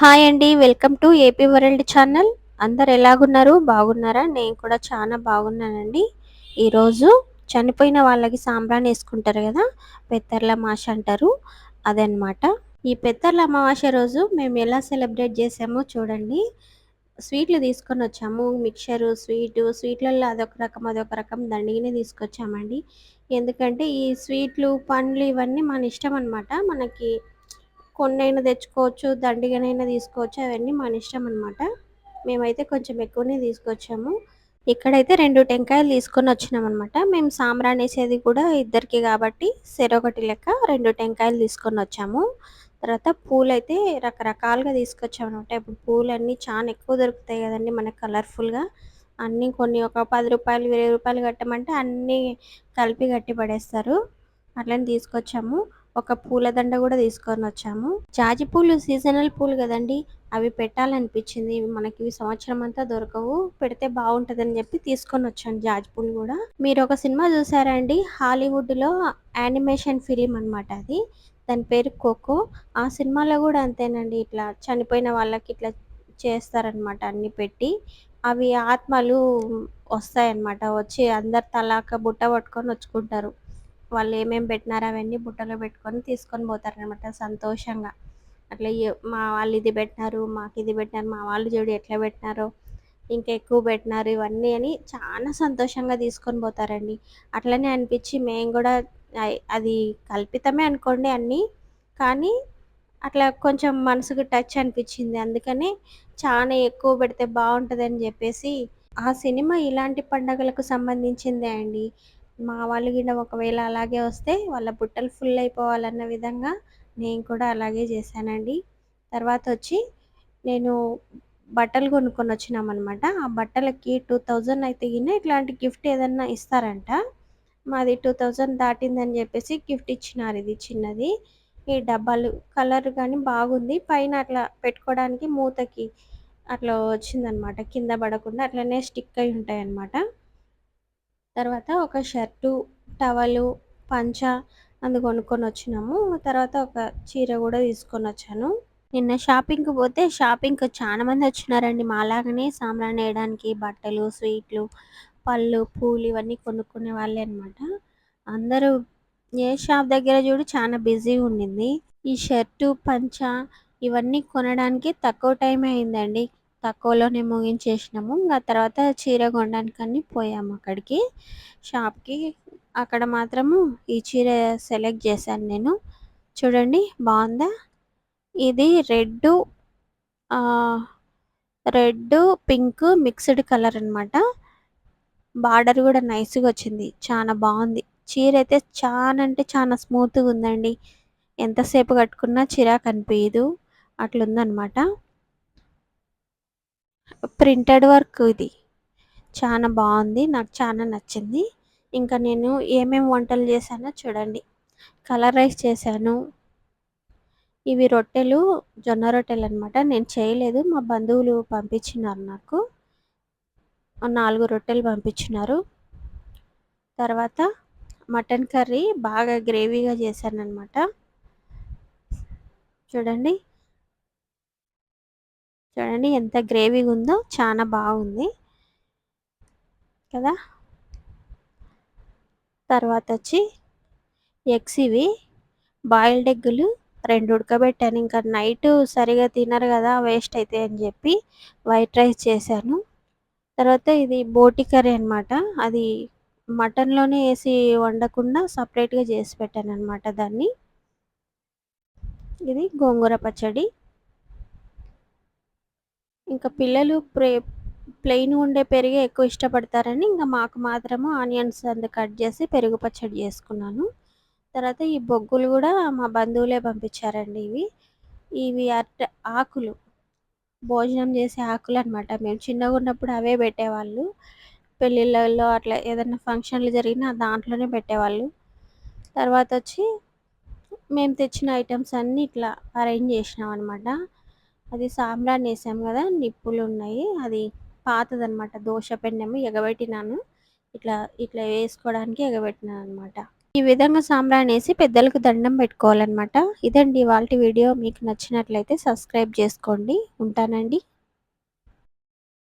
Hi అండి welcome to AP world channel. అందరు ఎలాగున్నారు? బాగున్నారా? నేను కూడా చాలా బాగున్నానండి. ఈరోజు చనిపోయిన వాళ్ళకి సాంబ్రాన్ని వేసుకుంటారు కదా పెత్తర్ల మాష అంటారు. అదనమాట ఈ పెత్తర్ల అమావాస్య రోజు మేము ఎలా సెలబ్రేట్ చేసామో చూడండి. స్వీట్లు తీసుకొని వచ్చాము. మిక్చరు స్వీటు స్వీట్లలో అదొక రకం అదొక రకం దండిగానే తీసుకొచ్చామండి. ఎందుకంటే ఈ స్వీట్లు పండ్లు ఇవన్నీ మన ఇష్టం అనమాట మనకి కొన్నైనా తెచ్చుకోవచ్చు దండిగానైనా తీసుకోవచ్చు అవన్నీ మన ఇష్టం అనమాట మేమైతే కొంచెం ఎక్కువనే తీసుకొచ్చాము. ఇక్కడైతే రెండు టెంకాయలు తీసుకొని వచ్చినాం అనమాట మేము సాంబ్రాన్ కూడా ఇద్దరికి కాబట్టి సెరొకటి లెక్క రెండు టెంకాయలు తీసుకొని వచ్చాము. తర్వాత పూలు అయితే రకరకాలుగా తీసుకొచ్చాము అనమాట ఇప్పుడు పూలు అన్నీ చాలా ఎక్కువ దొరుకుతాయి కదండి మనకు కలర్ఫుల్గా. అన్నీ కొన్ని ఒక పది రూపాయలు ఇరవై రూపాయలు కట్టమంటే అన్నీ కలిపి కట్టి పడేస్తారు. అట్లని తీసుకొచ్చాము. ఒక పూలదండ కూడా తీసుకొని వచ్చాము. జాజి పూలు సీజనల్ పూలు కదండి అవి పెట్టాలనిపించింది. మనకి సంవత్సరం అంతా దొరకవు. పెడితే బాగుంటుందని చెప్పి తీసుకొని వచ్చాను జాజి పూలు కూడా. మీరు ఒక సినిమా చూసారండి హాలీవుడ్లో యానిమేషన్ ఫిలిం అనమాట అది. దాని పేరు కోకో ఆ సినిమాలో కూడా అంతేనండి. ఇట్లా చనిపోయిన వాళ్ళకి ఇట్లా చేస్తారనమాట అన్ని పెట్టి. అవి ఆత్మలు వస్తాయన్నమాట. వచ్చి అందరు తలాక బుట్ట పట్టుకొని వచ్చుకుంటారు వాళ్ళు ఏమేమి పెట్టినారో అవన్నీ బుట్టలో పెట్టుకొని తీసుకొని పోతారనమాట సంతోషంగా. అట్లా మా వాళ్ళు ఇది పెట్టినారు మాకు ఇది పెట్టినారు మా వాళ్ళు చూడు ఎట్లా పెట్టినారో ఇంకా ఎక్కువ పెట్టినారు ఇవన్నీ అని చాలా సంతోషంగా తీసుకొని పోతారండి. అట్లనే అనిపించి మేము కూడా అది కల్పితమే అనుకోండి అన్నీ కానీ అట్లా కొంచెం మనసుకు టచ్ అనిపించింది. అందుకని చాలా ఎక్కువ పెడితే బాగుంటుంది అని చెప్పేసి ఆ సినిమా ఇలాంటి పండగలకు సంబంధించిందే అండి. మా వాళ్ళు గిన ఒకవేళ అలాగే వస్తే వాళ్ళ బుట్టలు ఫుల్ అయిపోవాలన్న విధంగా నేను కూడా అలాగే చేశానండి. తర్వాత వచ్చి నేను బట్టలు కొనుక్కొని వచ్చినాం అనమాట ఆ బట్టలకి టూ థౌజండ్ అయితే గిన ఇట్లాంటి గిఫ్ట్ ఏదన్నా ఇస్తారంట. మాది టూ థౌజండ్ దాటిందని చెప్పేసి గిఫ్ట్ ఇచ్చినారు ఇది చిన్నది. ఈ డబ్బాలు కలర్ కానీ బాగుంది. పైన అట్లా పెట్టుకోవడానికి మూతకి అట్లా వచ్చిందనమాట కింద పడకుండా అట్లనే స్టిక్ అయి ఉంటాయి అన్నమాట తర్వాత ఒక షర్టు టవలు పంచ అందు కొనుక్కొని వచ్చినాము. తర్వాత ఒక చీర కూడా తీసుకొని వచ్చాను. నిన్న షాపింగ్కి పోతే షాపింగ్కి చాలా మంది వచ్చినారండి. మాలాగనే సాంబ్రాణి వేయడానికి బట్టలు స్వీట్లు పళ్ళు పూలు ఇవన్నీ కొనుక్కునే వాళ్ళే అనమాట అందరూ ఏ షాప్ దగ్గర చూడు చాలా బిజీగా ఉండింది. ఈ షర్టు పంచ ఇవన్నీ కొనడానికి తక్కువ టైం అయిందండి. తక్కువలోనే ముగించేసినాము ఇంకా తర్వాత చీర కొనడానికని పోయాము అక్కడికి. షాప్కి అక్కడ మాత్రము ఈ చీర సెలెక్ట్ చేశాను నేను. చూడండి బాగుందా? ఇది red red pink mixed colour అనమాట బార్డర్ కూడా నైస్గా వచ్చింది. చాలా బాగుంది. చీర అయితే చాలా అంటే చాలా స్మూత్గా ఉందండి. ఎంతసేపు కట్టుకున్నా చీర కనిపించదు అట్లుందనమాట ప్రింటెడ్ వర్క్ ఇది. చాలా బాగుంది. నాకు చాలా నచ్చింది. ఇంకా నేను ఏమేమి వంటలు చేశానో చూడండి. కలర్ రైస్ చేశాను. ఇవి రొట్టెలు జొన్న రొట్టెలు అనమాట నేను చేయలేదు. మా బంధువులు పంపించినారు నాకు. నాలుగు రొట్టెలు పంపించినారు. తర్వాత మటన్ కర్రీ బాగా గ్రేవీగా చేశాను అనమాట చూడండి. చూడండి ఎంత గ్రేవీగా ఉందో చాలా బాగుంది కదా. తర్వాత వచ్చి ఎగ్స్ ఇవి. బాయిల్డ్ ఎగ్గులు రెండు ఉడకబెట్టాను. ఇంకా నైట్ సరిగా తినరు కదా వేస్ట్ అవుతాయి అని చెప్పి వైట్ రైస్ చేశాను. తర్వాత ఇది బోటి కర్రీ అనమాట అది మటన్లోనే వేసి వండకుండా సపరేట్గా చేసి పెట్టాను అనమాట దాన్ని. ఇది గోంగూర పచ్చడి. ఇంకా పిల్లలు ప్రే ప్లెయిన్ ఉండే పెరుగే ఎక్కువ ఇష్టపడతారని ఇంకా మాకు మాత్రము ఆనియన్స్ అంత కట్ చేసి పెరుగు పచ్చడి చేసుకున్నాను. తర్వాత ఈ బొగ్గులు కూడా మా బంధువులే పంపించారండి ఇవి. ఇవి అట్ట ఆకులు భోజనం చేసే ఆకులు అనమాట మేము చిన్నగా ఉన్నప్పుడు అవే పెట్టేవాళ్ళు. పెళ్ళిళ్ళలో అట్లా ఏదైనా ఫంక్షన్లు జరిగినా దాంట్లోనే పెట్టేవాళ్ళు. తర్వాత వచ్చి మేము తెచ్చిన ఐటమ్స్ అన్నీ ఇట్లా అరేంజ్ చేసినాం అనమాట అది సాంబ్రాన్ని వేసాం కదా నిప్పులు ఉన్నాయి అది పాతదనమాట దోశ పెన్నెము ఎగబెట్టినాను. ఇట్లా ఇట్లా వేసుకోవడానికి ఎగబెట్టినాను అనమాట ఈ విధంగా సాంబ్రాణేసి పెద్దలకు దండం పెట్టుకోవాలన్నమాట. ఇదండి వాళ్ళ వీడియో. మీకు నచ్చినట్లయితే సబ్స్క్రైబ్ చేసుకోండి. ఉంటానండి.